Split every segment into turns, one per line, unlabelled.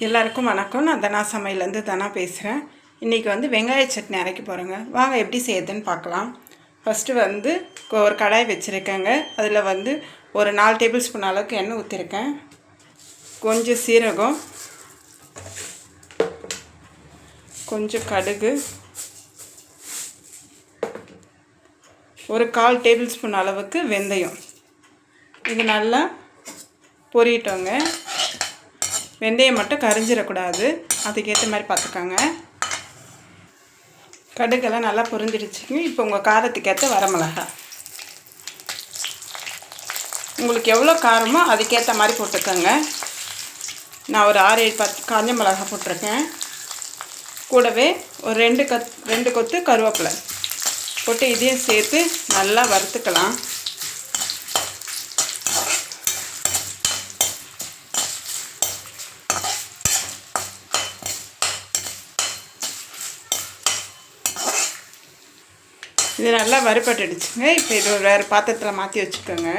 எல்லாருக்கும் வணக்கம். நான் தனா சமையலேருந்து தனா பேசுகிறேன். இன்றைக்கி வந்து வெங்காய சட்னி அரைக்க போகிறேங்க. வாங்க எப்படி செய்யுதுன்னு பார்க்கலாம். ஃபஸ்ட்டு வந்து கொ- ஒரு கடாய் வச்சுருக்கேங்க. அதில் வந்து ஒரு நாலு டேபிள் ஸ்பூன் அளவுக்கு எண்ணெய் ஊற்றிருக்கேன். கொஞ்சம் சீரகம். கொஞ்சம் கடுகு. ஒரு கால் டேபிள் ஸ்பூன் அளவுக்கு வெந்தயம். இது நல்லா பொரியட்டோங்க. வெந்தயம் மட்டும் கரிஞ்சிடக்கூடாது. அதுக்கேற்ற மாதிரி பார்த்துக்கோங்க. கடுகெல்லாம் நல்லா பொரிஞ்சிடுச்சுங்க இப்போ உங்கள் காரத்துக்கேற்ற வரமிளகா. உங்களுக்கு எவ்வளோ காரமோ அதுக்கேற்ற மாதிரி போட்டுக்கோங்க. நான் ஒரு ஆறு ஏழு பத்து காஞ்ச மிளகா போட்டிருக்கேன். கூடவே ஒரு ரெண்டு கத் ரெண்டு கொத்து கருவேப்பிலை. போட்டு இதையும் சேர்த்து நல்லா வறுத்துக்கலாம். இது நல்லா வறுபட்டுடுச்சுங்க இப்போ இது வேறு பாத்திரத்தில் மாற்றி வச்சுக்கோங்க.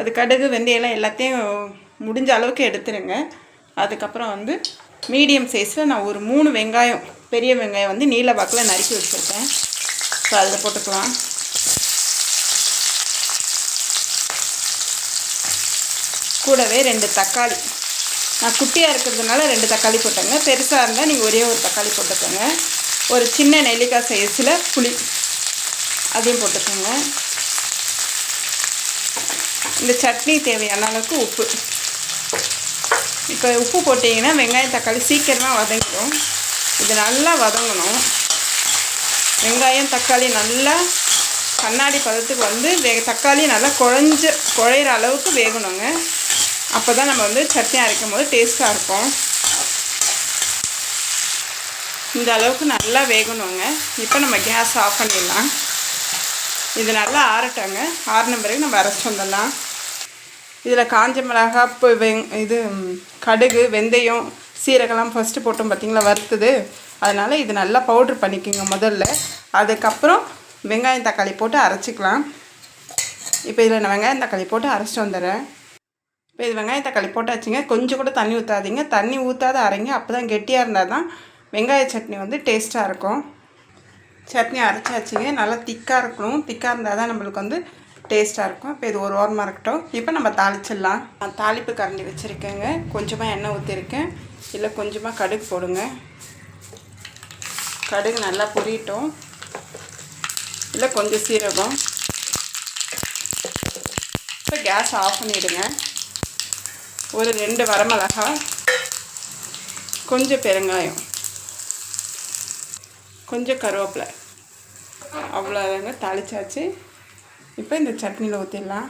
அது கடுகு வெந்தயெல்லாம் எல்லாத்தையும் முடிஞ்ச அளவுக்கு எடுத்துருங்க. அதுக்கப்புறம் வந்து மீடியம் சைஸில் நான் ஒரு மூணு வெங்காயம் பெரிய வெங்காயம் வந்து நீல வாக்கில் நறுக்கி வச்சுருக்கேன். ஸோ அதில் போட்டுக்கலாம். கூடவே ரெண்டு தக்காளி. நான் குட்டியாக இருக்கிறதுனால ரெண்டு தக்காளி போட்டேங்க. பெருசாக இருந்தால் நீங்கள் ஒரே ஒரு தக்காளி போட்டுக்கோங்க. ஒரு சின்ன நெல்லிக்காய் சைஸில் புளி அதையும் போட்டுக்கோங்க. இந்த சட்னி தேவையான அளவுக்கு உப்பு. இப்போ உப்பு போட்டிங்கன்னா வெங்காயம் தக்காளி சீக்கிரமாக வதங்கிடும். இது நல்லா வதங்கணும். வெங்காயம் தக்காளி நல்லா கண்ணாடி பதத்துக்கு வந்து வே தக்காளி நல்லா குழஞ்ச குழையிற அளவுக்கு வேகணுங்க. அப்போ தான் நம்ம வந்து சட்னி அரைக்கும் போது டேஸ்ட்டாக இருக்கும். இந்த அளவுக்கு நல்லா வேகணுங்க. இப்போ நம்ம கேஸ் ஆஃப் பண்ணிடலாம். இது நல்லா ஆறட்டாங்க. ஆறின பிறகு நம்ம அரைச்சிட்டு வந்துடலாம். இதில் காஞ்ச மிளகா இப்போ வெங் இது கடுகு வெந்தயம் சீரகம்லாம் ஃபஸ்ட்டு போட்டோம் பார்த்தீங்களா வறுத்துது. அதனால் இது நல்லா பவுட்ரு பண்ணிக்கோங்க முதல்ல. அதுக்கப்புறம் வெங்காயம் தக்காளி போட்டு அரைச்சிக்கலாம். இப்போ இதில் நான் வெங்காயம் தக்காளி போட்டு அரைச்சிட்டு வந்துடுறேன். இப்போ இது வெங்காயம் தக்காளி போட்டாச்சுங்க. கொஞ்சம் கூட தண்ணி ஊற்றாதீங்க தண்ணி ஊற்றாத அரைங்க. அப்போ தான் கெட்டியாக இருந்தால் தான் வெங்காய சட்னி வந்து டேஸ்ட்டாக இருக்கும். சட்னி அரைச்சாச்சுங்க. நல்லா திக்காக இருக்கணும். திக்காக இருந்தால் தான் நம்மளுக்கு வந்து டேஸ்ட்டாக இருக்கும். இப்போ இது ஒரு ஓரமாக இருக்கட்டும். இப்போ நம்ம தாளிச்சிடலாம். நான் தாளிப்பு கரண்டி வச்சுருக்கேங்க. கொஞ்சமாக எண்ணெய் ஊற்றிருக்கேன் இல்லை கொஞ்சமாக கடுகு போடுங்க. கடுகு நல்லா பொரியட்டும். இல்லை கொஞ்சம் சீரகம். இப்போ கேஸ் ஆஃப் பண்ணிவிடுங்க ஒரு ரெண்டு வரமிளகா கொஞ்சம் பெருங்காயம் கொஞ்சம் கருவேப்பிலை. அவ்வளோதாங்க தாளிச்சாச்சு. இப்போ இந்த சட்னியில் ஊற்றிடலாம்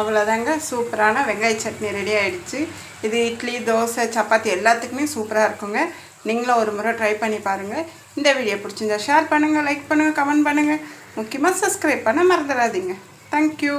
அவ்வளோதாங்க சூப்பரான வெங்காய சட்னி ரெடி ஆகிடுச்சு இது இட்லி தோசை சப்பாத்தி எல்லாத்துக்குமே சூப்பராக இருக்குங்க. நீங்களும் ஒரு முறை ட்ரை பண்ணி பாருங்கள் இந்த வீடியோ பிடிச்சிருந்தா ஷேர் பண்ணுங்கள் லைக் பண்ணுங்கள் கமெண்ட் பண்ணுங்கள் முக்கியமாக சப்ஸ்கிரைப் பண்ண மறந்துடாதீங்க. தேங்க்யூ